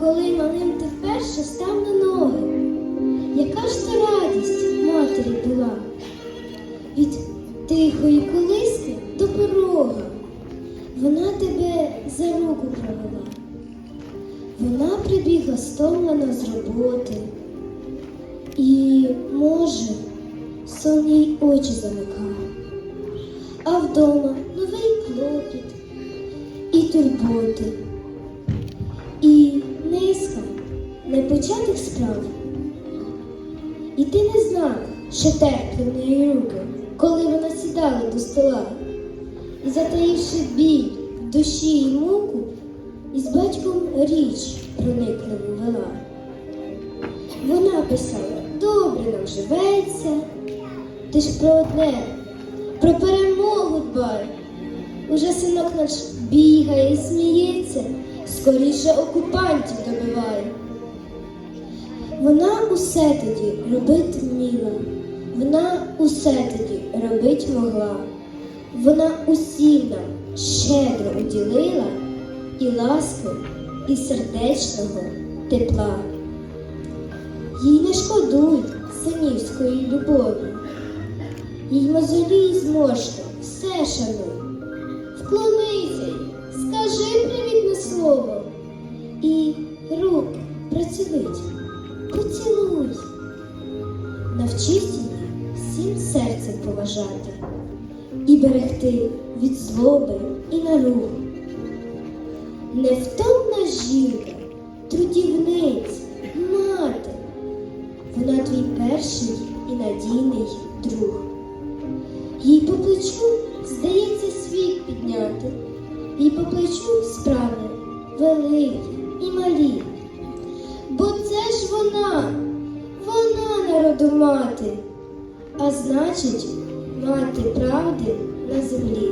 коли малим ти вперше став на ноги, яка ж то радість матері була? Від тихої колиски до порога вона тебе за руку провела. Вона прибігла стомлена з роботи. І, може, сон їй очі замикав, а вдома новий клопіт і турботи, непочатих справ. І ти не знав, що теплі в неї руки, коли вона сідала до стола, і затаївши біль душі й муку, із батьком річ проникливу вела. Вона писала, добре нам живеться, ти ж про одне, про перемогу дбай. Уже синок наш бігає сміється, скоріше окупантів добиває. Вона усе тоді робити вміла, вона усе тоді робить могла. Вона усім нам щедро уділила і ласки, і сердечного тепла. Їй не шкодуй синівської любові, їй мозолі зморшки, все шануй. Вклонися скажи Її всім серцем поважати і берегти від злоби і наруги. Невтомна жінка, трудівниць, мати. Вона твій перший і надійний друг. Їй по плечу здається світ підняти, їй по плечу справи великі і малі. Бо це ж вона народу мати, а значить, мати правди на землі.